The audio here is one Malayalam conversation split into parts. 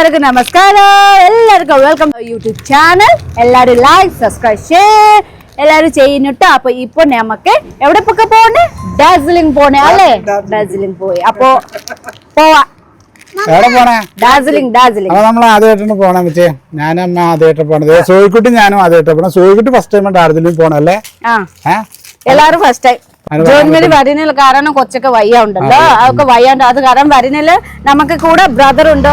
എല്ലാവർക്കും നമസ്കാരം. എല്ലാവർക്കും വെൽക്കം യൂട്യൂബ് ചാനൽ എല്ലാവരും ലൈക്ക് സബ്സ്ക്രൈബ് ഷെയർ എല്ലാവരും ചെയ്യുന്നുട്ടോ. അപ്പൊ ഇപ്പൊ നമുക്ക് എവിടെ പൊക്കെ പോണേ? ഡാർജിലിംഗ് പോണേ അല്ലേ? ഡാർജിലിംഗ്. പോയി. അപ്പൊ പോവാ. എവിടെ പോണേ? ഡാർജിലിംഗ് ഡാർജിലിംഗ്. അപ്പൊ നമ്മൾ ആദ്യമായിട്ടാണ് പോണേ വെച്ചേ ഞാനും അമ്മ ആദ്യമായിട്ട് പോണത് സോയിക്കുട്ടി ഞാനും ആദ്യമായിട്ട് പോണേ. സോയിക്കുട്ടി ഫസ്റ്റ് ടൈം ഡാർജിലിംഗ് പോണല്ലേ എല്ലാരും ഫസ്റ്റ് ടൈം ജോൺമേരി വരുന്നില്ല കാരണം കൊച്ചൊക്കെ വയ്യ ഉണ്ടല്ലോ. അതൊക്കെ വയ്യാണ്ട്. അത് കാരണം വരുന്നില്ല നമുക്ക് കൂടെ ബ്രദർ ഉണ്ട്?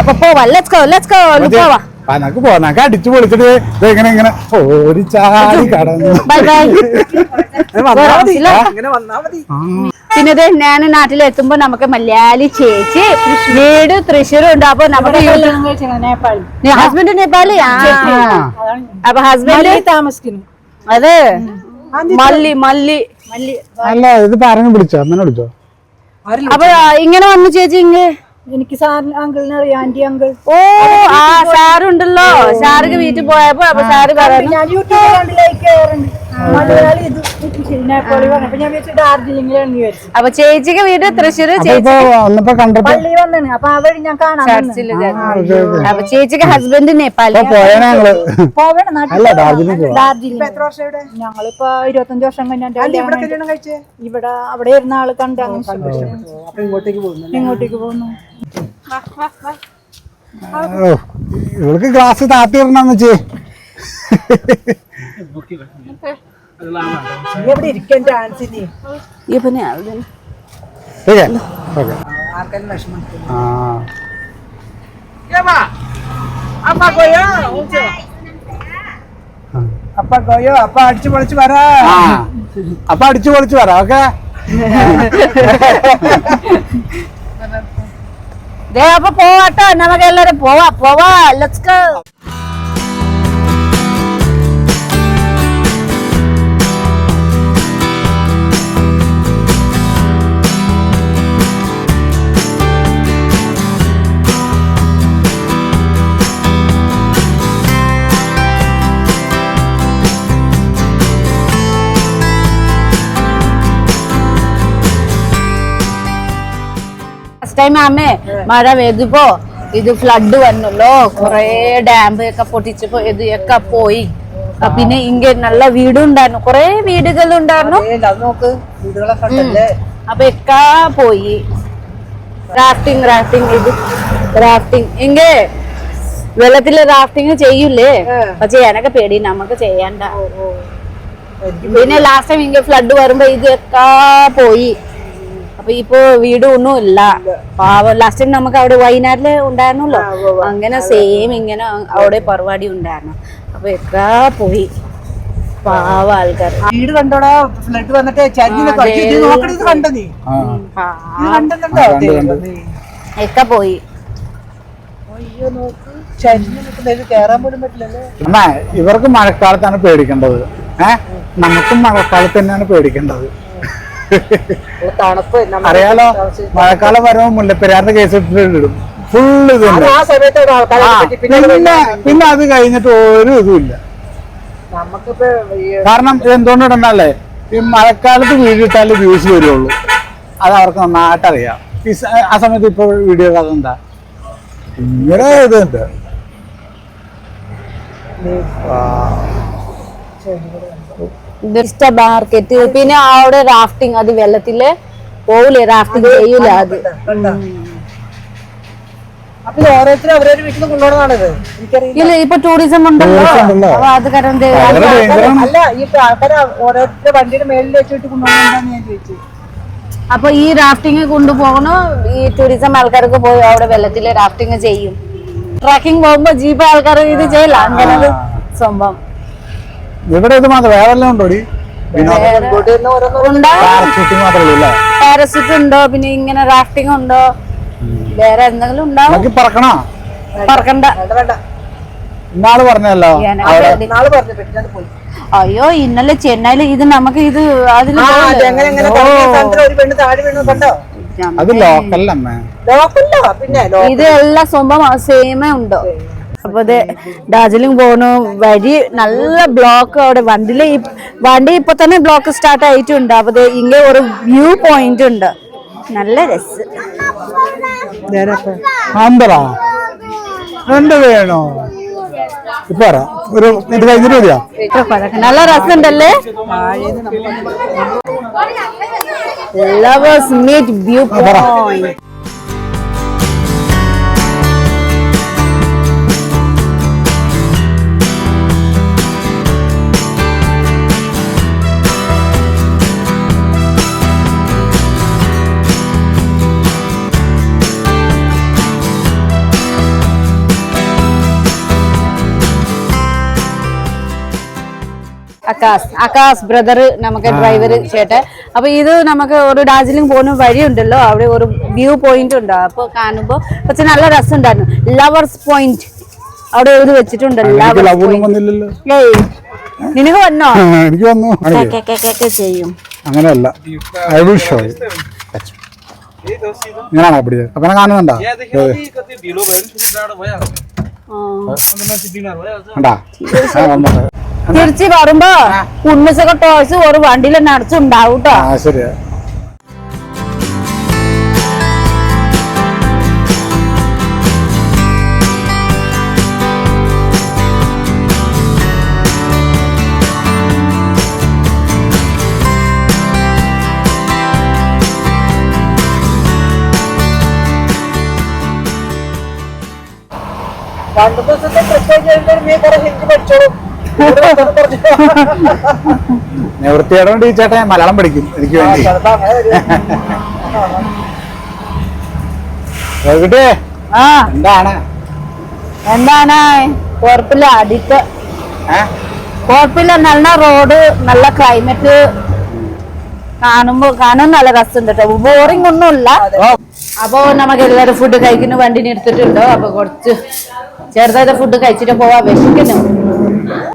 അപ്പൊ പോവാ. ലെറ്റ്സ് ഗോ ലെറ്റ്സ് ഗോ പോവാ. നമുക്ക് പോവാം. നമുക്ക് അടിച്ചു പൊളിച്ചിട്ട് ഇങ്ങനെ ഇങ്ങനെ ഒരു ചാടി കടന്നു. ബൈ ബൈ ആ, പിന്നെ ഇത് ഞാൻ നാട്ടിലെത്തുമ്പോ നമുക്ക് മലയാളി ചേച്ചി വീട് തൃശ്ശൂർ ഉണ്ട്. അപ്പൊ നമുക്ക് ഹസ്ബൻഡ് നേപ്പാളി. ആ. അപ്പൊ ഹസ്ബൻഡ് താമസിക്കുന്നു. അതെ. മല്ലി മല്ലി. അല്ല ഇത് പറഞ്ഞു പിടിച്ചോ അമ്മനെ വിളിച്ചോ? അപ്പൊ ഇങ്ങനെ വന്നു ചേച്ചി ഇങ്ങ്. എനിക്ക് സാറിന് അങ്കിളിനെ അറിയാം ആന്റി അങ്കിൾ ഓ ആ സാറുണ്ടല്ലോ. സാർക്ക് വീട്ടിൽ പോയപ്പോ അപ്പൊ സാറ് ഞാൻ യൂട്യൂബ് ചാനലിലേക്ക് കയറുന്നുണ്ട്. അപ്പൊ ചേച്ചിക്ക് വീട് തൃശ്ശൂര് ചേച്ചി ഇപ്പൊ വന്നപ്പോ പള്ളി വന്നാണ്. അപ്പൊ ഞാൻ അപ്പൊ ചേച്ചിക്ക് ഹസ്ബൻഡ് നേപ്പാളി പോവേണം ഡാർജിലിംഗ് ഞങ്ങളിപ്പോ ഇരുപത്തഞ്ച് വർഷം കഴിഞ്ഞ ഇവിടെ അവിടെ ഇരുന്ന ആൾ കണ്ടാണ് അങ്ങ് ഇങ്ങോട്ടേക്ക് പോകുന്നു ഇവൾക്ക് ഗ്ലാസ് താത്തി ഇടണമെന്ന് വെച്ചേ. എവിടെ ഇരിക്കാൻ ചാൻസ് ഇല്ലേ ഇവനെ ഓക്കെ. ഓക്കെ ആ. അപ്പ കോയോ അപ്പ അടിച്ചു പൊളിച്ച് വരാ. അപ്പൊ അടിച്ചു പൊളിച്ചു വരാം ഓക്കെ? ദേ അപ്പൊ പോവാട്ടോ. നമുക്ക് എല്ലാരും പോവാ. പോവാ. ലെറ്റ്സ് ഗോ ടൈം ആമേ മഴ പെയ്തപ്പോ ഇത് ഫ്ലഡ് വന്നല്ലോ. കൊറേ ഡാം ഒക്കെ പൊട്ടിച്ചപ്പോ ഇത് ഒക്കെ പോയി. പിന്നെ ഇങ്ങ നല്ല വീടും ഉണ്ടായിരുന്നു. കൊറേ വീടുകൾ ഉണ്ടായിരുന്നു. അപ്പൊ എക്കാ പോയി. റാഫ്റ്റിംഗ് റാഫ്റ്റിംഗ് ഇത് റാഫ്റ്റിംഗ് ഇങ്ങേ വെള്ളത്തിൽ റാഫ്റ്റിംഗ് ചെയ്യൂലേ പക്ഷെ എനക്ക് പേടി നമുക്ക് ചെയ്യണ്ട. പിന്നെ ലാസ്റ്റ് ടൈം ഇങ്ങ ഫ്ലഡ് വരുമ്പോ ഇതൊക്കെ പോയി. അപ്പൊ ഇപ്പൊ വീട് ഒന്നും ഇല്ല. പാവം ലാസ്റ്റ് ടൈം നമുക്ക് അവിടെ വയനാട്ടിൽ ഉണ്ടായിരുന്നല്ലോ. അങ്ങനെ സെയിം ഇങ്ങനെ അവിടെ പരിപാടി ഉണ്ടായിരുന്നു. അപ്പൊ എത്ര പോയി? പാവ ആൾക്കാർ വീട് കണ്ടോടാ? ഫ്ലഡ് വന്നിട്ട് കണ്ടു. പോയി? നോക്ക്. ചരിഞ്ഞ് നിൽക്കുന്നത് കേറാൻ പോലും പറ്റില്ലല്ലോ. അമ്മ ഇവർക്ക് മഴക്കാലത്താണ് പേടിക്കേണ്ടത്. ഏഹ് നമുക്കും മഴക്കാലത്ത് തന്നെയാണ് പേടിക്കേണ്ടത്. അറിയാലോ മഴക്കാലം വരുമ്പോ മുല്ലപ്പെരിയാറിന്റെ കേസ് ഇടും ഫുള്ള് ഇത് പിന്നെ പിന്നെ അത് കഴിഞ്ഞിട്ട് ഒരു ഇതുമില്ല നമുക്കിപ്പോ കാരണം ഇത് എന്തുകൊണ്ട് ഇടണ്ടല്ലേ? ഈ മഴക്കാലത്ത് വീഡിയോ ഇട്ടാലേ വ്യൂസ് വരുള്ളൂ. അത് അവർക്ക് നന്നായിട്ട് അറിയാം ആ സമയത്ത് ഇപ്പൊ വീഡിയോ അതെന്താ ഇങ്ങനെ ഇതുണ്ട്. ഇഷ്ട മാർക്കറ്റ് പിന്നെ അവിടെ റാഫ്റ്റിംഗ് അത് വെള്ളത്തിൽ പോവില്ലേ റാഫ്റ്റിംഗ് ചെയ്യൂല അത്. ഇല്ല ഇപ്പൊ ടൂറിസം ഉണ്ടല്ലോ. അപ്പൊ അത് കാരണം. അല്ല ഈ ആൾക്കാരെ ഓരോരുത്തരുടെ വണ്ടിയുടെ മേളിൽ വെച്ചിട്ട് കൊണ്ടുപോകണമെന്നാണ് ഞാൻ ചോദിച്ചത് അപ്പൊ ഈ റാഫ്റ്റിംഗ് കൊണ്ടുപോകണോ? ഈ ടൂറിസം ആൾക്കാർക്ക് പോയി അവിടെ വെള്ളത്തിൽ റാഫ്റ്റിംഗ് ചെയ്യും. ട്രക്കിംഗ് പോകുമ്പോ ജീപ്പ് ആൾക്കാർ ഇത് ചെയ്യില്ല അങ്ങനെ സംഭവം. ഇവിടെ ഇത് മാത്രം വേറെ എല്ലാം ഉണ്ടോ പാരസൂട്ട് ഉണ്ടോ? ഷൂട്ടിംഗ് മാത്രമേ ഉള്ളൂ അല്ലേ? പാരസിറ്റ് ഉണ്ടോ? പിന്നെ ഇങ്ങനെ റാഫ്റ്റിംഗ് ഉണ്ടോ? വേറെ എന്തെങ്കിലും ഉണ്ടാവും നമുക്ക് പറക്കണോ? പറക്കണ്ട. ഇന്നാൾ പറഞ്ഞല്ലോ അയ്യോ ഇന്നലെ ചെന്നൈയിൽ ഇത് നമുക്ക് ഇത് അതിൽ ഇത് എല്ലാ സംഭവം സെയിമേ ഉണ്ടോ? അപ്പൊ ഇത് ഡാർജിലിംഗ് പോണു വഴി നല്ല ബ്ലോക്ക് അവിടെ വണ്ടിയിൽ വണ്ടി ഇപ്പൊ തന്നെ ബ്ലോക്ക് സ്റ്റാർട്ട് ആയിട്ടുണ്ട്. അപ്പൊ ദേ ഇങ്ങനെ ഒരു വ്യൂ പോയിന്റ് ഉണ്ട്. നല്ല രസം വേണോ? ഇപ്പൊ ഒരു ഇത് കഴിഞ്ഞിട്ട് മതിയാ? നല്ല രസമുണ്ടല്ലേ? ലവേഴ്സ് മീറ്റ് വ്യൂ പോയിന്റ് അക്കാസ് അക്കാസ് ബ്രദർ നമുക്ക് ഡ്രൈവർ ചേട്ടൻ അപ്പൊ ഇത് നമുക്ക് ഒരു ഡാർജിലിംഗ് പോകുന്ന വഴിയുണ്ടല്ലോ. അവിടെ ഒരു വ്യൂ പോയിന്റ് ഉണ്ട്? അപ്പൊ കാണുമ്പോ പക്ഷെ നല്ല രസമുണ്ടായിരുന്നു. ലവേഴ്സ് പോയിന്റ് അവിടെ എഴുതി വെച്ചിട്ടുണ്ട് എനിക്ക് ലവേഴ്സ് ലവൊന്നും വന്നില്ലല്ലോ. ഏയ് നിനക്ക് വന്നോ? എനിക്ക് വന്നു. ചെയ്യും. അങ്ങനെയല്ല. ഇങ്ങനെയാണോ പിടിച്ചത് അപ്പൊ കാണുന്നുണ്ടോ? ആ. കണ്ടാ ആ, വന്നത്. തിരിച്ച് വരുമ്പോ ഉണ്ണിസൊക്കെ ടോയ്സ് ഒരു വണ്ടിയിൽ നടച്ചുണ്ടാവും കേട്ടോ ആ ശരിയാ. നിവൃത്തിയുടെ വേണ്ടി ചേട്ടൻ മലയാളം പഠിക്കും എനിക്ക് വേണ്ടി. ആ എന്താണ്? എന്താണ്? കുഴപ്പമില്ല അടിത്ത്? കുഴപ്പമില്ല നല്ല റോഡ് നല്ല ക്ലൈമറ്റ് കാണുമ്പോ കാണാൻ നല്ല രസമുണ്ട് കേട്ടോ. ബോറിംഗ് ഒന്നുമില്ല. ഇല്ല അപ്പൊ നമുക്ക് എല്ലാവരും ഫുഡ് കഴിക്കുന്ന വണ്ടിനെടുത്തിട്ടുണ്ടോ അപ്പൊ കുറച്ച് ചെറുതായിട്ട് ഫുഡ് കഴിച്ചിട്ട് പോവാ വിശക്കുന്നു.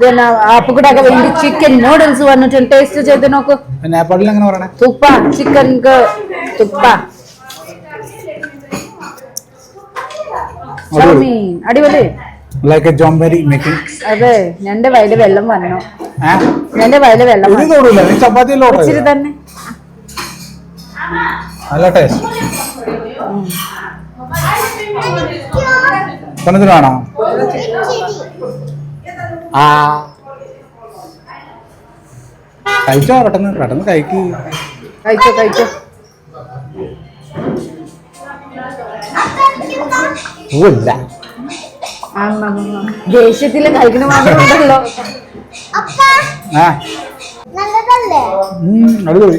പിന്നെ അപ്പൊ കൂടെ ഒക്കെ വേണ്ടി ചിക്കൻ നൂഡിൽസ് വന്നിട്ടുണ്ട്. ടേസ്റ്റ് ചെയ്ത് നോക്കൂ. നേപ്പാളിൽ എങ്ങനെ പറയണേ? തുപ്പ ചിക്കൻ തുപ്പ. അടിപൊളി. ലൈക്ക് ജോംബരി മേക്കിംഗ്. അതെ എന്റെ വയൽ വെള്ളം വന്നു. എന്റെ വയൽ വെള്ളം ഇച്ചിരി തന്നെ. നല്ല ടേസ്റ്റ് തണുത്തിൽ വേണോ ആ. കഴിച്ചോ പെട്ടെന്ന് പെട്ടെന്ന് കഴിക്ക്. കഴിച്ചോ കഴിച്ചോ. ദേഷ്യത്തിൽ മാത്രം ഉണ്ടല്ലോ ആ. അടിപൊളി.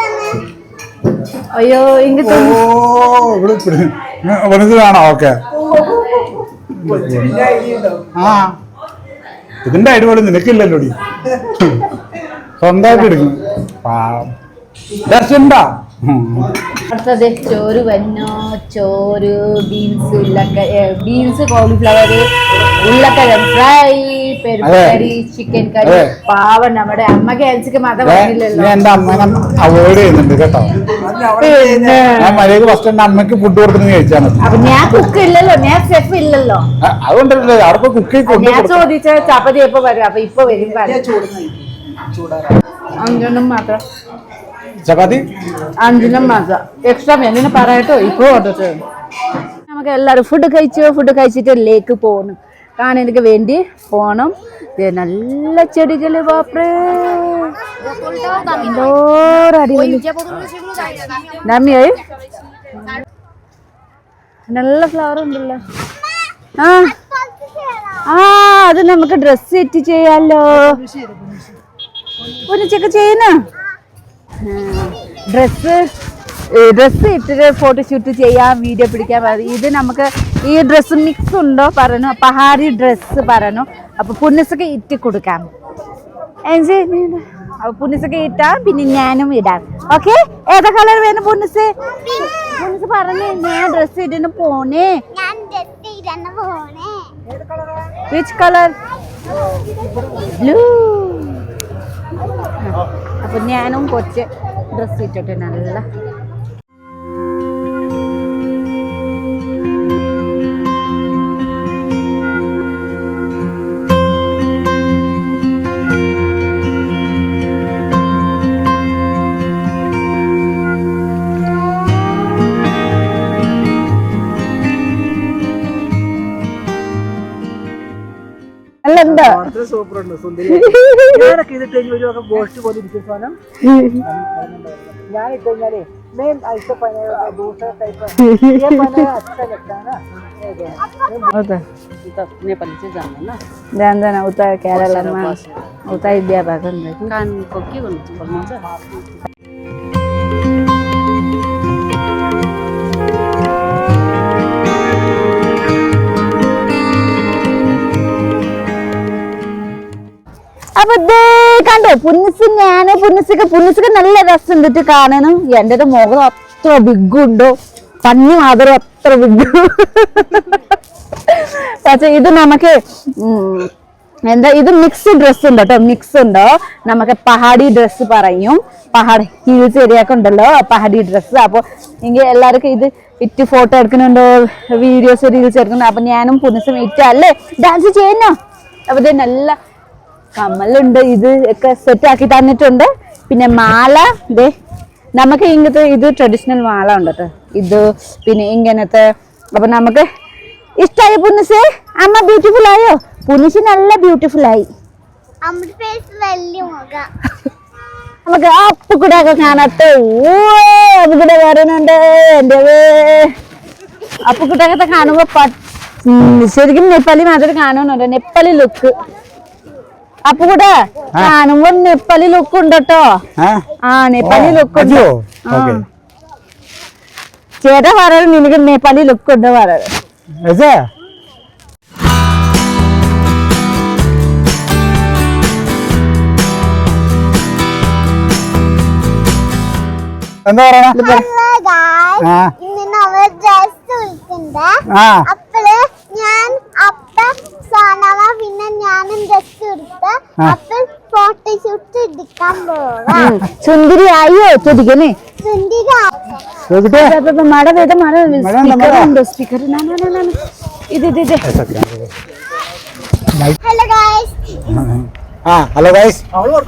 തന്നെ. അയ്യോ ഇങ്ങ ഓ ഇവിടെ വലുത് വേണോ? ഓക്കെ. ആ. ഇതിന്റെ അടിപൊളി നിനക്കില്ലല്ലോടി? സ്വന്തമായിട്ട് എടുക്കും പാവം. രസമുണ്ടാ അടുത്തത് ചോറ് വന്നോ? ചോറ് ബീൻസ് ഉള്ളക്ക ബീൻസ് കോളിഫ്ലവർ ഉള്ളക്കരം ഫ്രൈ പെരുപ്പക്കറി ചിക്കൻ കറി. പാവം നമ്മുടെ അമ്മ അയച്ചിക്ക് മതം നീ വന്നില്ലല്ലോ. എന്റെ അമ്മേനെ അവോയ്ഡ് ചെയ്യുന്നുണ്ട് കേട്ടോ. പിന്നെ? ഞാൻ മര്യാദ ഫസ്റ്റ് എന്റെ അമ്മയ്ക്ക് ഫുഡ് കൊടുക്കുന്നത് കഴിച്ചാൽ മതി. അപ്പൊ ഞാൻ കുക്ക് ഇല്ലല്ലോ ഞാൻ ഷെഫ് ഇല്ലല്ലോ. അതുകൊണ്ടല്ലോ അവിടെ കുക്ക് കൊണ്ട് ഞാൻ ചോദിച്ച ചപ്പാത്തി എപ്പോ വരും? അപ്പൊ ഇപ്പൊ വരും അങ്ങനെ അഞ്ചെണ്ണം മാത്രം. ചപ്പാത്തി? അഞ്ചിനും മാസ. എക്സ്ട്രാ മെനിന് പറയട്ടോ ഇപ്പൊ ഓർഡർ നമുക്ക് എല്ലാരും ഫുഡ് കഴിച്ചു? ഫുഡ് കഴിച്ചിട്ട് ലേക്ക് പോകണം കാണാനൊക്കെ വേണ്ടി പോണം. ദേ നല്ല ചെടികൾ നമ്മിയായി? നല്ല ഫ്ലവർ ഉണ്ടല്ലോ. ആ. ആ അത് നമുക്ക് ഡ്രസ് സെറ്റ് ചെയ്യാലോ. ഒന്നിച്ചൊക്കെ ചെക്ക് ചെയ്യുന്ന? ഡ്രസ്സ് ഡ്രസ്സ് ഇട്ടിട്ട് ഫോട്ടോഷൂട്ട് ചെയ്യാം വീഡിയോ പിടിക്കാൻ പറയും ഇത് നമുക്ക് ഈ ഡ്രസ്സ് മിക്സ് ഉണ്ടോ പറഞ്ഞു. പഹാരി ഡ്രസ്സ് പറഞ്ഞു. അപ്പൊ പുന്നസൊക്കെ ഇട്ട് കൊടുക്കാം. അപ്പോൾ പുണ്യസൊക്കെ ഇട്. അപ്പൊ പുന്നസൊക്കെ ഇട്ടാ പിന്നെ ഞാനും ഇടാം. ഓക്കെ ഏതാ കളർ വേണം പുന്നസ്? പുന്നസ് പറഞ്ഞു ഞാൻ ഡ്രസ്സ് ഇരുന്ന് പോണേ. വിച്ച് കളർ ബ്ലൂ അപ്പൊ ഞാനും കുറച്ച് ഡ്രസ്സ് ഇട്ടിട്ട് നല്ല चाहिँ जान्दैन जान्दैन उता केरलामा उतै बिहा भएको नि त അപ്പൊ ഇതേ കണ്ടോ പുന്നിസ് ഞാൻ പുന്നിസൊക്കെ പുന്നിസൊക്കെ നല്ല രസം എന്നിട്ട് കാണണം. എന്റെ മുഖം അത്ര ബിഗ് ഉണ്ടോ പന്നി മാത്രം അത്ര ബിഗ്. പക്ഷെ ഇത് നമുക്ക് എന്താ ഇത് മിക്സ് ഡ്രസ് ഉണ്ട് കേട്ടോ മിക്സ് ഉണ്ടോ? നമുക്ക് പഹാടി ഡ്രസ് പറയും. പഹാടി ഹീൽസ് ഏരിയൊക്കെ ഉണ്ടല്ലോ പഹാടി ഡ്രസ്സ് അപ്പൊ എനിക്ക് എല്ലാവർക്കും ഇത് ഇറ്റ് ഫോട്ടോ എടുക്കുന്നുണ്ടോ? വീഡിയോസ് റീൽസ് എടുക്കുന്നുണ്ടോ? അപ്പൊ ഞാനും പുനിസും ഇറ്റ അല്ലേ? ഡാൻസ് ചെയ്യുന്നോ? അപ്പൊ നല്ല കമ്മലുണ്ട് ഇത് ഒക്കെ സെറ്റ് ആക്കി തന്നിട്ടുണ്ട്. പിന്നെ മാല ദേ നമുക്ക് ഇങ്ങനത്തെ ഇത് ട്രഡീഷണൽ മാല ഉണ്ട് കേട്ടോ ഇത് പിന്നെ ഇങ്ങനത്തെ അപ്പൊ നമുക്ക് ഇഷ്ടമായി പുനിസ് അമ്മ ബ്യൂട്ടിഫുൾ ആയോ? പുനിസ് നല്ല ബ്യൂട്ടിഫുൾ ആയി. നമുക്ക് അപ്പുകൂടെ ഒക്കെ കാണാത്ത. ഓ അപ്പുകൂടെ വരുന്നുണ്ട് എന്റെ അപ്പുക്കുട്ടൊക്കെ കാണുമ്പോ ശരിക്കും നേപ്പാളി മാത്രമേ കാണുന്നുണ്ട്. നേപ്പാളി ലുക്ക് അപ്പുകൂടെ കാണുമ്പോ നെപ്പാളി ലുക്ക് ഉണ്ട് കേട്ടോ ആ. നേപ്പാലി ലുക്ക് ഉണ്ട്. ഓക്കേ. ചേട്ടാ പറയുന്നത് നിനക്ക് നേപ്പാലി ലുക്ക് ഉണ്ട് ഏച്ചാ? എന്താ പറയണ? ഞാൻ അപ്പ സോനമ പിന്നെ ഞാനും ഡ്രസ് എടുത്ത് അപ്പോൾ ഫോട്ടോഷൂട്ട് എടുക്കാൻ പോവാം. സുന്ദരി ആയോ ചോദിക്കണേ? ചോദിക്കട്ടെ. മഴ പെയ്ത മഴ. മഴ ഉണ്ടോ, സ്പീക്കർ മഴ? ഇത് ഇത് ഇത്. ഹലോ ഗായ്സ് ആ ഹലോ ഗൈസ് ഹലോ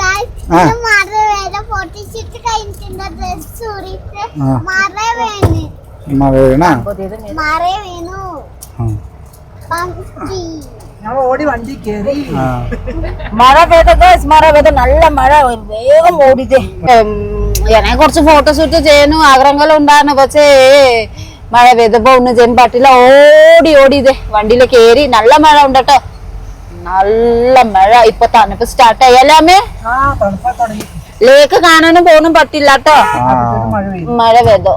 ഗായ്സ് മറ വേറെ ഫോട്ടോഷൂട്ട് കഴിഞ്ഞിട്ടുണ്ട് ഡ്രസ് ഊറിയിട്ട് ആ. മറ വീണ് വീണ മറ വീണു മഴ പെയ്ത guys, മഴ പെയ്ത നല്ല മഴ. വേഗം ഓടിച്ചേ. എന്നെ കുറച്ച് ഫോട്ടോഷൂട്ട് ചെയ്യാനും ആഗ്രഹങ്ങളും ഉണ്ടായിരുന്നു. പക്ഷേ മഴ പെയ്തപ്പോ ഒന്നും ചെയ്യാൻ പറ്റില്ല ഓടി ഓടി ഇതേ വണ്ടിയിൽ കേറി. നല്ല മഴ ഉണ്ട് കേട്ടോ. നല്ല മഴ. ഇപ്പൊ തണുപ്പ് സ്റ്റാർട്ട് ആയല്ലേ ആ തണുപ്പാ തുടങ്ങി. ലേക്ക് കാണാനും പോകാനും പറ്റില്ല കേട്ടോ. മഴ പെയ്തു.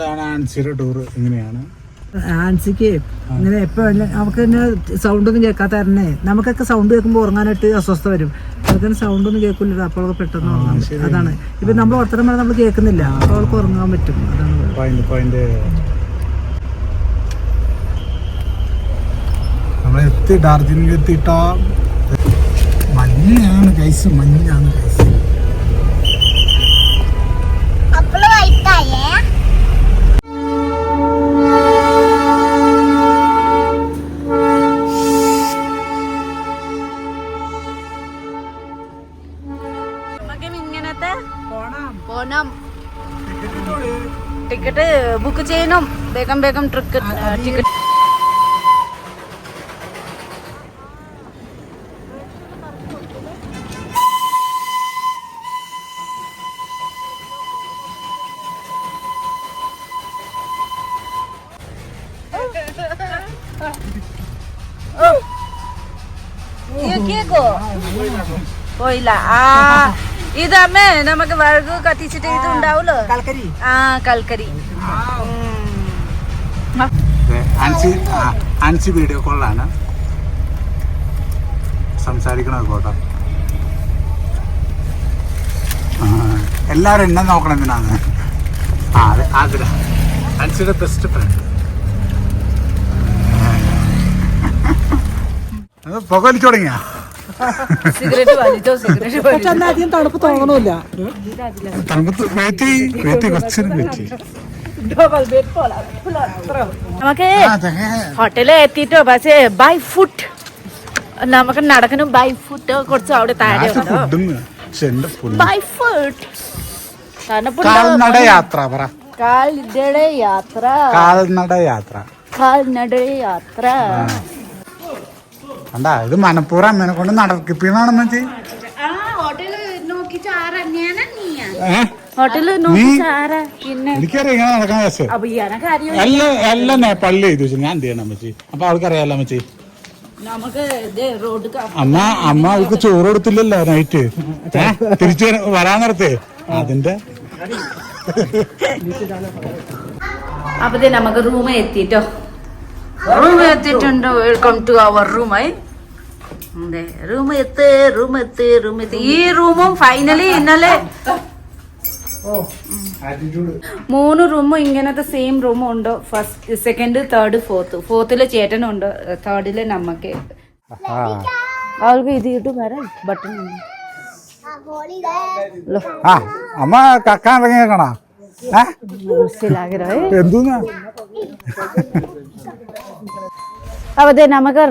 ഇതാണ് ആൻസിയുടെ ടൂർ ഇങ്ങനെയാണ് ആൻസിക്ക് ഇങ്ങനെ എപ്പോ നമുക്ക് തന്നെ സൗണ്ട് ഒന്നും കേൾക്കാത്ത തന്നെ നമുക്കൊക്കെ സൗണ്ട് കേൾക്കുമ്പോൾ ഉറങ്ങാനായിട്ട് അസ്വസ്ഥ വരും. അതൊക്കെ സൗണ്ട് ഒന്നും കേൾക്കില്ല അപ്പോഴൊക്കെ പെട്ടെന്ന് ഉറങ്ങാൻ അതാണ്. ഇപ്പൊ നമ്മൾ ഒത്തരം വേണം നമ്മൾ കേൾക്കുന്നില്ല അപ്പോൾ അവൾക്ക് ഉറങ്ങാൻ പറ്റും. അതാണ് കുഴപ്പം. പോയിന്റ് പോയിന്റ് നമ്മൾ എത്തി ഡാർജിലിംഗ് എത്തിയിട്ടാ. മഞ്ഞാണ് കൈസ് മഞ്ഞാണ് കൈസ് അപ്പോൾ വൈകിട്ടായേ ടിക്കറ്റ് ബുക്ക് ചെയ്യണം വേഗം വേഗം ടിക്കറ്റ് പോയില്ല ആ ഇതമ്മേ നമുക്ക് വിറക് കത്തിച്ചിട്ട് ഇത് ഉണ്ടാവുമല്ലോ കൽക്കരി. ആ കൽക്കരി. അൻസി വീഡിയോ കോളാണ് സംസാരിക്കണത് കോട്ട. ആ, എല്ലാവരും എന്നെ നോക്കണം എന്തിനാണ് ആ അതെ ആതിര ആൻസിയുടെ ബെസ്റ്റ് ഫ്രണ്ട് പുക വലിച്ചു തുടങ്ങിയ. സിഗരറ്റ് വലിച്ചോ സിഗരറ്റ് പക്ഷെ അന്ന് അധികം തണുപ്പ് തോന്നണില്ല തണുപ്പ് വേത്തി വേത്തി കുറച്ചു വെച്ച് നമുക്ക് ആ, ചങ്ങ. ഹോട്ടലിൽ എത്തിട്ടോ പക്ഷേ ബൈ ഫുഡ് നമുക്ക് നടക്കണം ബൈ ഫുഡ് കുറച്ച് അവിടെ താഴെ ബൈ ഫുഡ് തണുപ്പുണ്ട് കാൽനട യാത്ര പറ. കാൽനട യാത്ര. കാൽനട യാത്ര. കാൽനട യാത്ര. കണ്ടാ ഇത് മനപ്പൂർവം അമ്മേനെ കൊണ്ട് നടക്കിപ്പിന്നാണെന്ന് വെച്ച് എനിക്കറിയാം ഇങ്ങനെ നടക്കാൻ എല്ലാം എല്ലാം പള്ളി എഴുതി വെച്ചു. ഞാൻ എന്ത് ചെയ്യണം അമ്മച്ചി? അപ്പൊ ആൾക്കറിയാലോ അമ്മച്ചി? അമ്മ അമ്മ അവൾക്ക് ചോറ് കൊടുത്തില്ലല്ലോ നൈറ്റ്. തിരിച്ചു വര- വരാൻ നേരത്തെ. അതിന്റെ അപ്പൊ നമുക്ക് റൂമ് എത്തിട്ടോ. റൂം എത്തിയിട്ടുണ്ട്. വെൽക്കം ടു അവർ റൂമായി റൂം എത്ത് റൂം എത്ത് റൂം എത്ത്. ഈ റൂമും ഫൈനലി ഇന്നലെ മൂന്ന് റൂമും ഇങ്ങനത്തെ സെയിം റൂമും ഉണ്ട്. ഫസ്റ്റ് സെക്കൻഡ് തേർഡ് ഫോർത്ത് ഫോർത്തിൽ ചേട്ടനുണ്ട്. തേർഡിൽ നമ്മക്ക്. ആ അവൾക്ക് ഇത് ഇട്ട് വരാം. ബട്ടൺ അമ്മ കക്കാൻ ഇറങ്ങിയേക്കണ? ഏഹ് മനസ്സിലാഗ്രഹം എന്തൂന്നാ? അതെ നമുക്ക്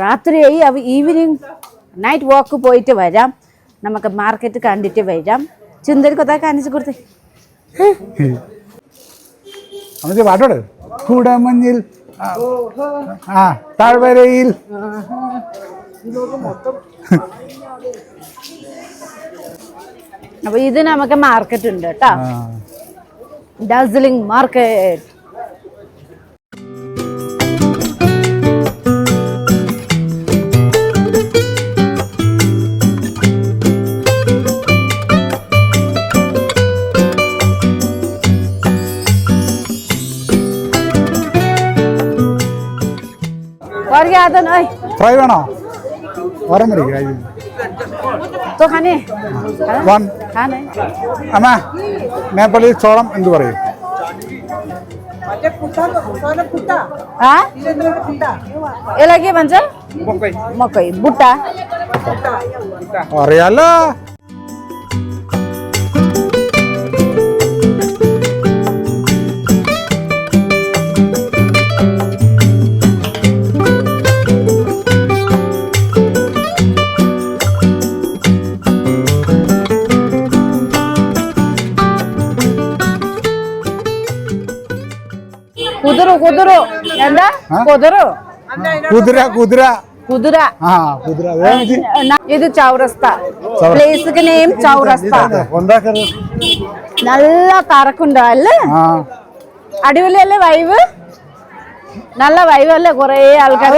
രാത്രിയായി. അവ ഈവനിങ് നൈറ്റ് വാക്ക് പോയിട്ട് വരാം. നമുക്ക് മാർക്കറ്റ് കണ്ടിട്ട് വരാം. ചുന്തരി കൊത്താ കാണിച്ചു കൊടുത്തേ. അമ്മച്ചി പാട്ടോട്. കൂടമഞ്ഞിൽ. ആ, താഴ്വരയിൽ. അപ്പൊ ഇത് നമുക്ക് മാർക്കറ്റ് ഉണ്ട് കേട്ടോ. ഡാർജിലിംഗ് മാർക്കറ്റ് ഫ്രൈ വേണോ ഓരം മതി तो खाने വൺ खाने അമ്മ നേപ്പാളിൽ ചോളം എന്ത് പറയും हाँ यसलाई के भन्छ मकै बुट्टा അറിയാലോ ഇത് ചൗരസ്ത. പ്ലേസിക്ക് നെയിം ചൗരസ്ത. നല്ല കറക്കുണ്ടോ അല്ലേ? അടിപൊളിയല്ലേ വൈവ് നല്ല വൈവ് അല്ലേ കൊറേ ആൾക്കാർ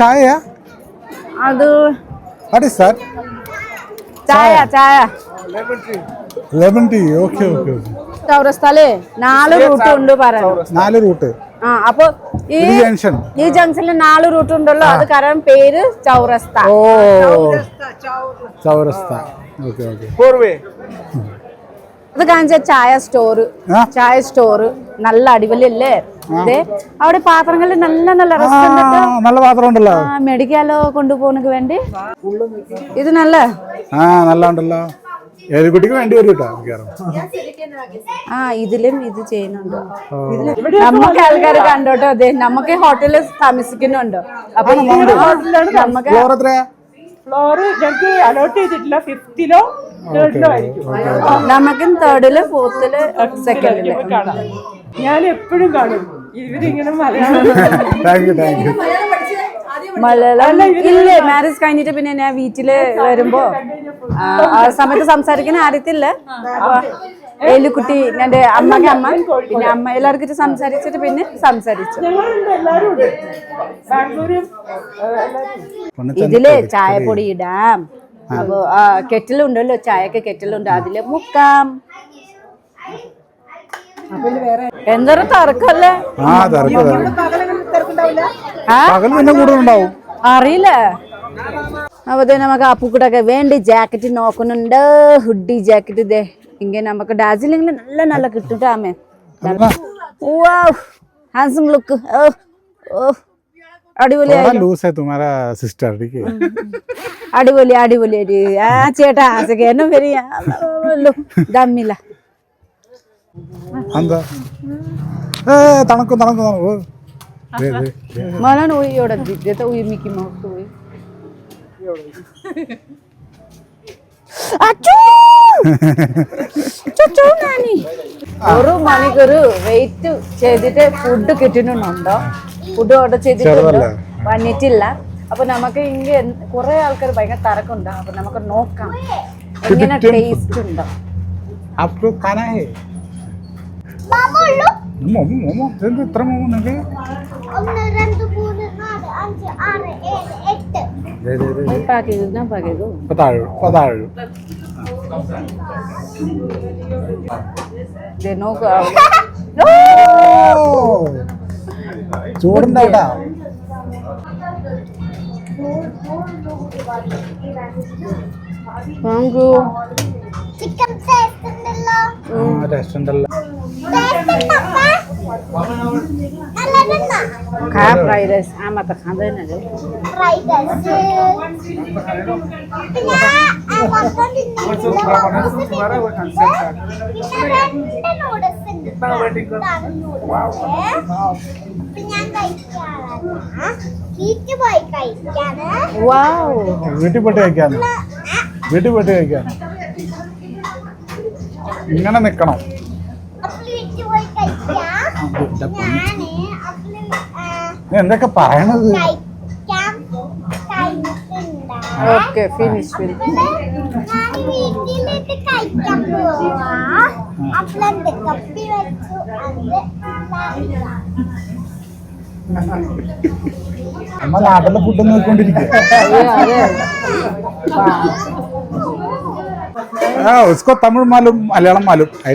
ചായ അത് ചായ ചായ. Lemon tea okay okay okay ചൗരസ്താൽ നാല് റൂട്ട് ഉണ്ട് നാല് റൂട്ട്. ആ അപ്പൊ ഈ ഇത് ജംഗ്ഷൻ. ഈ ജംഗ്ഷനിൽ നാല് റൂട്ട് ഉണ്ടല്ലോ അത് കാരണം പേര് ചൗരസ്ത ഓ. Chaurasta okay okay. അത് കാണിച്ച ചായ സ്റ്റോർ? ചായ സ്റ്റോർ നല്ല അടിപൊളിയല്ലേ? അതെ അവിടെ പാത്രങ്ങളിൽ നല്ല നല്ല നല്ല പാത്രം ഉണ്ടല്ലോ. മെഡിക്കാലോ കൊണ്ടുപോകുന്നതിന് വേണ്ടി? ഇത് നല്ല? ആ നല്ല ഉണ്ടല്ലോ ഏതുകുട്ടിക്ക് വേണ്ടി വരും കേട്ടോ മിക്കവാറും. ആ ഇതിലും ഇത് ചെയ്യുന്നുണ്ട്. നമുക്ക് ആൾക്കാർ കണ്ടോട്ടോ അതെ നമുക്ക് ഹോട്ടലിൽ താമസിക്കുന്നുണ്ട്. അപ്പൊ നമുക്ക് ഫ്ലോർ എത്രയാ? ഫ്ലോറ് ഞങ്ങൾക്ക് അലോട്ട് ചെയ്തിട്ടില്ല ഫിഫ്തിലോ തേർഡിലോ ആയിരിക്കും. നമുക്കും തേർഡിൽ ഫോർത്തിൽ സെക്കൻഡിൽ കാണാം ഞാൻ എപ്പോഴും കാണും. ഇവരിങ്ങനെ Malayalam thank you thank you Malayalam ഇല്ലേ മാരേജ് കഴിഞ്ഞിട്ട് പിന്നെ ഞാൻ വീട്ടിൽ വരുമ്പോ ആ, സമയത്ത് സംസാരിക്കാൻ അറിയത്തില്ല. ഏലുകുട്ടി ഏലുക്കുട്ടി എന്റെ അമ്മയ്ക്ക് അമ്മ പിന്നെ അമ്മ എല്ലാവർക്കും സംസാരിച്ചിട്ട് പിന്നെ സംസാരിച്ചു. ഇതിൽ ചായപ്പൊടി ഇടാം. അപ്പൊ ആ കെറ്റിലുണ്ടല്ലോ ചായക്ക് കെറ്റിലുണ്ട് അതിൽ മുക്കാം. എന്തൊരു തർക്കല്ലേ ആ ആ പകൽ പിന്നെ കൂടുതലുണ്ടാവും അറിയില്ല. അപ്പോൾ ഇതേ നമുക്ക് അപ്പുക്കുട്ടൊക്കെ വേണ്ടി ജാക്കറ്റ് നോക്കുന്നുണ്ട്. ഹുഡി ജാക്കറ്റ് ഇതേ. ഇങ്ങനെ നമുക്ക് ഡാർജിലിംഗിൽ നല്ല നല്ല കിട്ടും ആമേ ഹാൻസം ലുക്ക് ഓ ഓ. അടിപൊളി അടിപൊളി അടി. ആ ചേട്ടാ ആസൊക്കെ എന്നും വരിക തമ്മില്ല തണക്കും തണക്കും തണക്കും. ദേ, ദേ, ദേ. मला उई एवढा देता उई मिकी माऊस उई അച്ചൂ! ചുച്ചൂ നാനി. ഒരു മണിക്കൂർ വെയിറ്റ് ചെയ്തിട്ട് ഫുഡ് കിട്ടുന്നുണ്ടോ ഫുഡ് ഓർഡർ ചെയ്തിട്ടുണ്ടോ ചെറുതല്ലേ? വന്നിട്ടില്ല അപ്പൊ നമുക്ക് ഇങ്ങനെ കുറെ ആൾക്കാർ ഭയങ്കര തിരക്കുണ്ടോ അപ്പൊ നമുക്ക് നോക്കാം എങ്ങനെ കിട്ടും. ടേസ്റ്റ് ഉണ്ടോ आपको खाना है മാമ മോമോ ഇതെന്ത് ഇത്ര മോമോ നിങ്ങൾക്ക് ഒന്ന് രണ്ട് മൂന്ന് നാല് അഞ്ച് ആറ് ഏഴ് എട്ട്. പാക്ക് ചെയ്തു ഞാൻ പാക്ക് ചെയ്തു ഇപ്പൊ താഴെ ഇപ്പൊ താഴെ ദേ നോക്കുക ചൂടുണ്ട് അവിടെ താങ്ക് യു. ചിക്കൻ ടേസ്റ്റ് ഉണ്ടല്ലോ. ടേസ്റ്റ് നല്ലതെന്നാ खा फ्राइड राइस आमा त खाँदैन अरे ഫ്രൈഡ് റൈസ് പിന്നെ ആ, മൊത്തം തിന്നിട്ടില്ല. മൊത്തം തിന്നിട്ടില്ല. പിന്നെ രണ്ട് നൂഡിൽസ് ഉണ്ട് ഇതാണ് noodles. ഇപ്പൊ ഞാൻ കഴിക്കാറാണ് വീട്ടിൽ പോയി കഴിക്കാണ് वाओ വീട്ടിൽ പോയിട്ട് കഴിക്കാന്ന് വീട്ടിൽ പോയിട്ട് കഴിക്കാൻ ഇങ്ങനെ നിക്കണം കപ്പി വെച്ചു അത് നമ്മ നാട്ടിലെ ഫുഡ് നോക്കിക്കൊണ്ടിരിക്കുക. തമിഴ് മാലും മലയാളം മാലും ഐ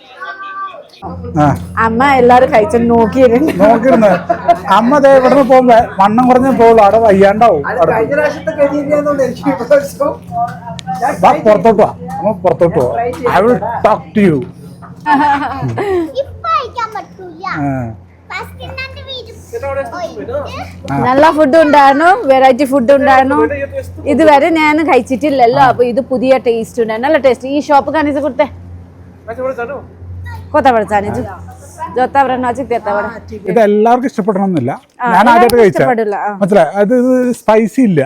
അമ്മ എല്ലാരും കഴിച്ചു നോക്കിയിരുന്നു. നോക്കിയിരുന്നു. അമ്മ ദേ ഇവിടുന്ന് പോകുമ്പോ വണ്ണം കുറഞ്ഞു പോകുള്ളൂ അവിടെ വയ്യാണ്ടാവും. പുറത്തോട്ട് വാ. അമ്മ പുറത്തോട്ട് I will talk to you നല്ല ഫുഡ് ഉണ്ടായിരുന്നു. വെറൈറ്റി ഫുഡ് ഉണ്ടായിരുന്നു. ഇതുവരെ ഞാൻ കഴിച്ചിട്ടില്ലല്ലോ. അപ്പൊ ഇത് പുതിയ ടേസ്റ്റ് ഉണ്ടായിരുന്നു നല്ല ടേസ്റ്റ് ഈ ഷോപ്പ് കാണിച്ചു കൊടുത്തേ. ഇത് എല്ലാവർക്കും ഇഷ്ടപ്പെടണമെന്നില്ല. ഞാൻ ആദ്യമായിട്ട് കഴിച്ച. മനസ്സിലായി? അത് സ്പൈസി ഇല്ല.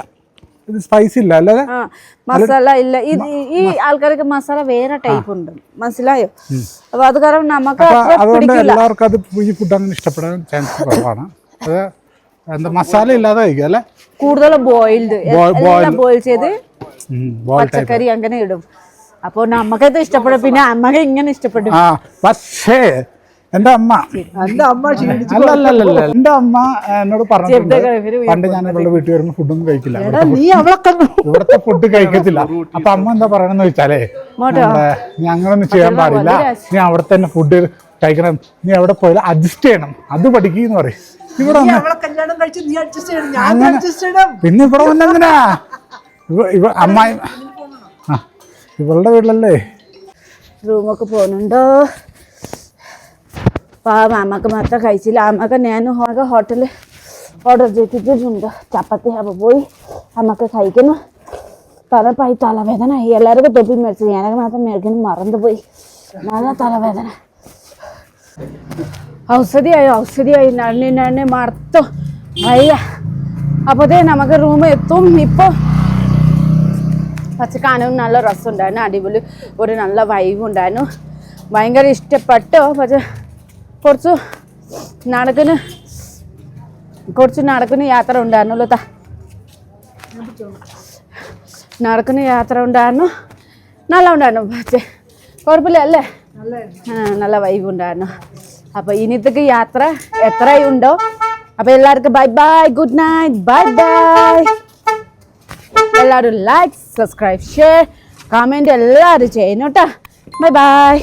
ഇത് സ്പൈസി ഇല്ല. അല്ലാതെ മസാല ഇല്ല. ഇത് ഈ ആൾക്കാർക്ക് മസാല വേറെ ടൈപ്പ് ഉണ്ട്. മനസ്സിലായോ? അപ്പൊ അത് കാരണം നമുക്ക് അതുകൊണ്ട് എല്ലാവർക്കും അത് ഈ ഫുഡ് അങ്ങനെ ഇഷ്ടപ്പെടാൻ ചാൻസ് കുറവാണ്. അത് എന്താ മസാല ഇല്ലാതെ കഴിക്കുക അല്ലേ? കൂടുതലും ബോയിൽഡ്. ബോയിൽ ചെയ്ത് പച്ചക്കറി അങ്ങനെ ഇടും. അപ്പൊ നമുക്കത് ഇഷ്ടപ്പെടും. പിന്നെ അമ്മയ്ക്ക് ഇങ്ങനെ ഇഷ്ടപ്പെടും. ആ പക്ഷേ എന്റെ അമ്മ എന്റെ അമ്മ ക്ഷീണിച്ചു അല്ല അല്ല അല്ല അല്ല. എന്റെ അമ്മ എന്നോട് പറഞ്ഞിട്ടുണ്ട്. പണ്ട് ഞാൻ ഇവളുടെ വീട്ടിൽ വരുമ്പോൾ ഫുഡൊന്നും കഴിക്കില്ല. നീ അവളെ കണ്ടു ഇവിടുത്തെ ഫുഡ് കഴിക്കത്തില്ല. അപ്പൊ അമ്മ എന്താ പറയണെന്ന് വെച്ചാലേ ഞങ്ങളൊന്നും നീ അങ്ങനൊന്നും ചെയ്യാൻ പാടില്ല. നീ അവിടെ തന്നെ ഫുഡ് കഴിക്കണം. നീ അവിടെ പോയാൽ അഡ്ജസ്റ്റ് ചെയ്യണം. അത് പഠിക്കുന്ന പറയും. ഇവിടെ നീ അവളെ കല്യാണം നീ അഡ്ജസ്റ്റ് ചെയ്യണം. ഞാൻ അഡ്ജസ്റ്റ് ചെയ്യണം. പിന്നെ ഇവിടെ വന്നെങ്ങനാ? ഇവ അമ്മായി ഇവളുടെ വീട്ടിലല്ലേ? റൂമൊക്കെ പോകുന്നുണ്ടോ പാവം അമ്മയ്ക്ക് മാത്രം കഴിച്ചില്ല. അമ്മയ്ക്ക് ഞാൻ ആകെ ഹോട്ടലിൽ ഓർഡർ ചെയ്തിട്ടുണ്ട് ചപ്പാത്തി അപ്പോൾ പോയി. അമ്മയ്ക്ക് കഴിക്കുന്നു തലപ്പായി തലവേദന എല്ലാവർക്കും തൊപ്പി മേടിച്ചു. ഞാനൊക്കെ മാത്രം മേടിക്കുന്നു. മറന്നുപോയി നല്ല തലവേദന. ഔഷധിയായി? ഔഷധിയായി. നണ്ണി നണ്ണി മറത്തു വയ്യ. അപ്പോഴത്തേ നമുക്ക് റൂം എത്തും. ഇപ്പോൾ കാണാൻ നല്ല രസമുണ്ടായിരുന്നു. അടിപൊളി ഒരു നല്ല വൈബ് ഉണ്ടായിരുന്നു. ഭയങ്കര ഇഷ്ടപ്പെട്ടു? പക്ഷെ കുറച്ച് നടക്കുന്ന കുറച്ച് നടക്കുന്ന യാത്ര ഉണ്ടായിരുന്നല്ലോ താ നടക്കുന്ന യാത്ര ഉണ്ടായിരുന്നു. നല്ല ഉണ്ടായിരുന്നു. പക്ഷേ കുഴപ്പമില്ല അല്ലേ? നല്ല വൈബ് ഉണ്ടായിരുന്നു. അപ്പോൾ ഇനിത്തേക്ക് യാത്ര എത്രയുണ്ടോ അപ്പോൾ എല്ലാവർക്കും bye bye good night bye bye എല്ലാവരും ലൈക്ക് സബ്സ്ക്രൈബ് ഷെയർ കമന്റ് എല്ലാവരും ചെയ്യണം കേട്ടോ. Bye bye